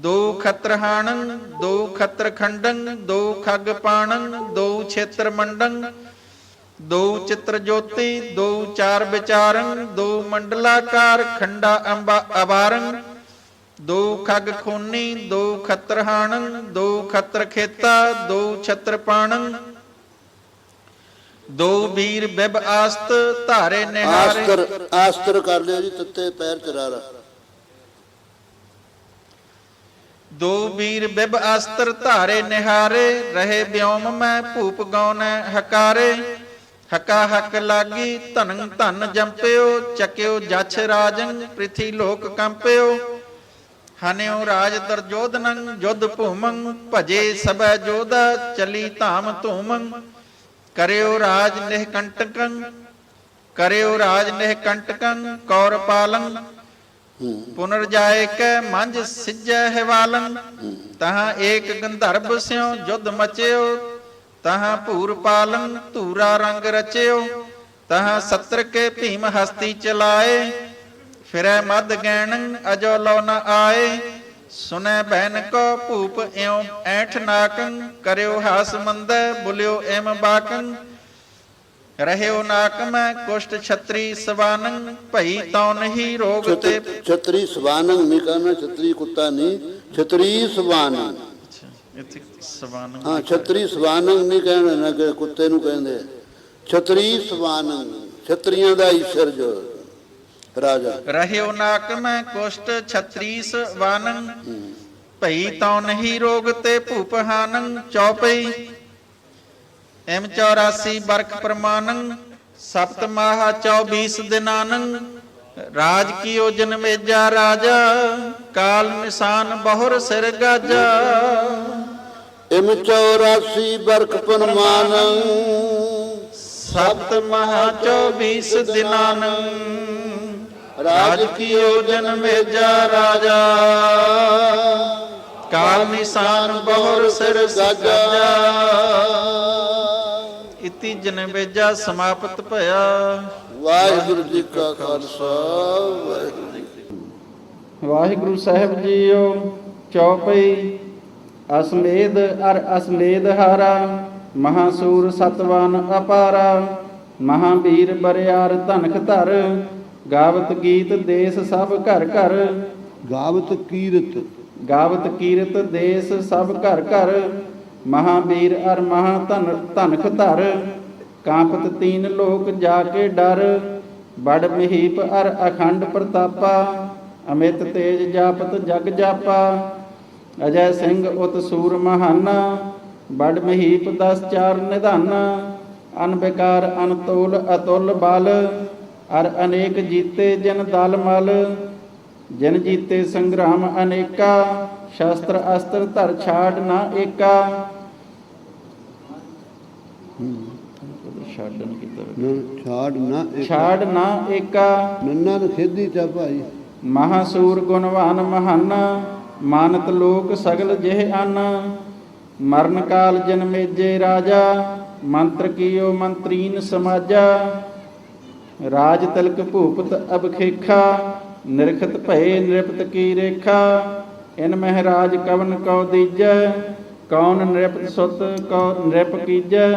ਦੋ ਖਤਰ ਹਾਣੰ ਦੋ ਖਤਰ ਖੰਡੰ ਦੋ ਖੱਗ ਪਾਣੰ ਦੋ ਛੇਤਰ ਮੰਡੰ ਦੋ ਚਿੱਤਰ ਜੋਤੀ, ਦੋ ਚਾਰ ਵਿਚਾਰੰ ਦੋ ਮੰਡਲਾਕਾਰ, ਖੰਡਾ ਅੰਬਾ ਅਵਾਰੰ ਦੋ ਖੱਗ ਖੋਨੀ, ਦੋ ਖਤਰ ਹਾਣੰ ਦੋ ਖਤਰ ਖੇਤਾ, ਦੋ ਛਤਰ ਪਾਣੰ ਦੋ ਵੀਰ ਬਿਬ ਆਸਤ, ਧਾਰੇ ਨਿਹਾਰੇ। ਆਸਤਰ ਆਸਤਰ ਕਰ ਲਿਓ ਜੀ, ਤੱਤੇ ਪੈਰ ਚਰਾਰਾ। ਦੋ ਵੀਰ ਬਿਬ ਅਸਤਰ ਧਾਰੇ ਨਿਹਾਰੇ, ਰਹੇ ਬਿਉਮ ਮੈਂ ਭੂਪ ਗਾਉਨੈ ਹਕਾਰੇ। ਹਕਾ ਹਕ ਲਾਗੀ, ਧਨੰ ਧਨ ਜੰਪਿਓ, ਚੱਕਿਓ ਜਛ ਰਾਜਨ ਪ੍ਰਿਥੀ ਲੋਕ ਕੰਪਿਓ। ਹਨਿਓ ਰਾਜ ਦਰਜੋਧਨੰ, ਜੁਧ ਭੂਮੰ, ਭਜੇ ਸਭੈ ਜੋਧਾ, ਚਲੀ ਧਾਮ ਧੂਮੰ। ਕਰਿਓ ਰਾਜ ਨਿਹਕੰਟਕੰ, ਕਰਿਓ ਰਾਜ ਨਿਹਕੰਟਕੰ, ਕੌਰ ਪਾਲੰ ਹੂੰ ਕੈ ਮੰਜ ਸਿਜੈ ਹਿਵਾਲੰ ਤਹਾਂ ਏਕ ਗੰਧਰਬ ਸਿਉ ਜੁਧ ਮਚਿਓ, ਤਹਾਂ ਭੂਰ ਪਾਲੰ ਧੂਰਾ ਰੰਗ ਰਚਿਓ, ਤਹਾਂ ਸਤਰ ਕੇ ਭੀਮ ਹਸਤੀ ਚਲਾਏ, ਫਿਰੈ ਮਦ ਗੈਣੰ ਅਜੋ ਲੋ ਨ ਆਏ, ਸੁਨੈ ਬਹਿਨ ਕੋ ਭੂਪ ਇਉ ਐਠ ਨਾਕੰ, ਕਰਿਓ ਹਾਸ ਮੰਦੈ, ਬੁਲਿਓ ਐਮ ਬਾਕੰ ਰਹਿਓ ਨਾਕ ਮੈਂ ਕੁਸ਼ਟ ਛਤਰੀ ਸਵਾਨੰ ਭਈ ਤਉ ਨਹੀਂ ਰੋਗ ਤੇ। ਛਤ- ਛਤਰੀ ਸਵਾਨੰ ਨਹੀਂ ਕਹਿਣਾ ਛਤਰੀ ਕੁੱਤਾ ਨਹੀਂ ਛਤਰੀ ਸਵਾਨੰ। ਅੱਛਾ, ਇੱਥੇ ਸਵਾਨੰ ਹਾਂ ਛਤਰੀ ਸਵਾਨੰ ਨਹੀਂ ਕਹਿਣਾ ਨਾ ਕਿ ਕੁੱਤੇ ਨੂੰ ਕਹਿੰਦੇ। ਛਤਰੀ ਸਵਾਨੰ ਛਤਰੀਆਂ ਦਾ ਈਸ਼ਰ ਜੋ ਰਾਜਾ। ਰਹਿਓ ਨਾਕ ਮੈਂ ਕੁਸ਼ਟ ਛਤਰੀ ਸਵਾਨੰ ਭਈ ਤਉ ਨਹੀਂ ਰੋਗ ਤੇ ਭੂਪ ਹਾਨੰ ਚੌਪਈ। ਐਮ 84 ਬਰਖ ਪ੍ਰਮਾਨੰ ਸਪਤ ਮਾਹਾ 24 ਦਿਨਾਨੰ ਰਾਜ ਕੀਓ ਜਨਮੇਜਾ ਰਾਜਾ ਕਾਲ ਨਿਸ਼ਾਨ ਬਹੁਰ ਸਿਰ ਗਾਜਾ। ਇਮ 84 ਬਰਖ ਪਨਮਾਨੰ ਸਪਤ ਮਹਾ 24 ਦਿਨਾਨੰ ਰਾਜ ਕੀਓ ਜਨਮੇਜਾ ਰਾਜਾ। ਕਾਲ ਨਿਸ਼ਾਨ ਬਹੁਰ ਸਿਰ ਗਾਜਾ। ਇਤੀ ਜਨਮੇਜਾ ਸਮਾਪਤ ਭਇਆ। ਵਾਹਿਗੁਰੂ ਜੀ ਕਾ ਖਾਲਸਾ ਵਾਹਿਗੁਰੂ ਜੀ। ਵਾਹਿਗੁਰੂ ਸਾਹਿਬ ਜੀਓ ਚੌਪਈ ਅਸਮੇਧ ਅਰ ਅਸਮੇਧ ਹਾਰਾ ਮਹਾਸੂਰ ਸਤਵਾਨ ਅਪਾਰਾ ਮਹਾਵੀਰ ਬਰਿਆਰ ਧਨਖ ਧਰ ਗਾਵਤ ਗੀਤ ਦੇਸ ਸਭ ਘਰ ਘਰ। ਗਾਵਤ ਕੀਰਤ। ਗਾਵਤ ਕੀਰਤ ਦੇਸ ਸਭ ਘਰ ਘਰ ਮਹਾਵੀਰ ਅਰ ਮਹਾ ਧਨ ਧਨਖ ਧਰ, ਕਾਂਪਤ ਤੀਨ ਲੋਕ ਜਾ ਕੇ ਡਰ ਬੜ ਮਹੀਪ ਅਰ ਅਖੰਡ ਪ੍ਰਤਾਪਾ, ਅਮਿਤ ਤੇਜ ਜਾਪਤ ਜਗ ਜਾਪਾ, ਅਜੈ ਸਿੰਘ ਉਤ ਸੂਰ ਮਹਾਨਾ ਬੜ ਮਹੀਪ ਦਸ ਚਾਰ ਨਿਧਾਨਾ, ਅਨ ਅਨਤੋਲ ਅਤੁਲ ਬਲ, ਅਰ ਅਨੇਕ ਜੀਤੇ ਜਨ ਦਲ ਮਲ, ਜਨ ਜੀਤੇ ਸੰਗਰਾਮ ਅਨੇਕਾ ਸ਼ਸਤਰ ਅਸਤਰ ਧਰ ਛਾੜ ਨਾ ਏਕਾ। ਛਾੜਨ ਕੀਤਾ ਨਾ ਛਾੜ ਨਾ ਛਾੜ ਨਾ ਏਕਾ। ਨੰਨਾ ਨੂੰ ਖੇਦੀ ਚਾ ਭਾਈ। ਮਹਾਸੂਰ ਗੁਣਵਾਨ ਮਹਾਨਾ ਮਾਨਤ ਲੋਕ ਸਗਲ ਜਿਹ ਅਨ। ਮਰਨ ਕਾਲ ਜਨਮੇਜੇ ਰਾਜਾ ਮੰਤਰ ਕੀਓ ਮੰਤਰੀਨ ਸਮਾਜਾ। ਰਾਜ ਤਿਲਕ ਭੂਪਤ ਅਬਖੇਖਾ ਨਿਰਖਤ ਭਏ ਨਿਰਪਤ ਕੀ ਰੇਖਾ। ਇਨ ਮਹਿਰਾਜ ਕਵਨ ਕਉ ਦੀਜੈ ਕੌਣ ਨਿਰਪਤ ਸੁਤ ਕਉ ਨਿਰਪ ਕੀਜੈ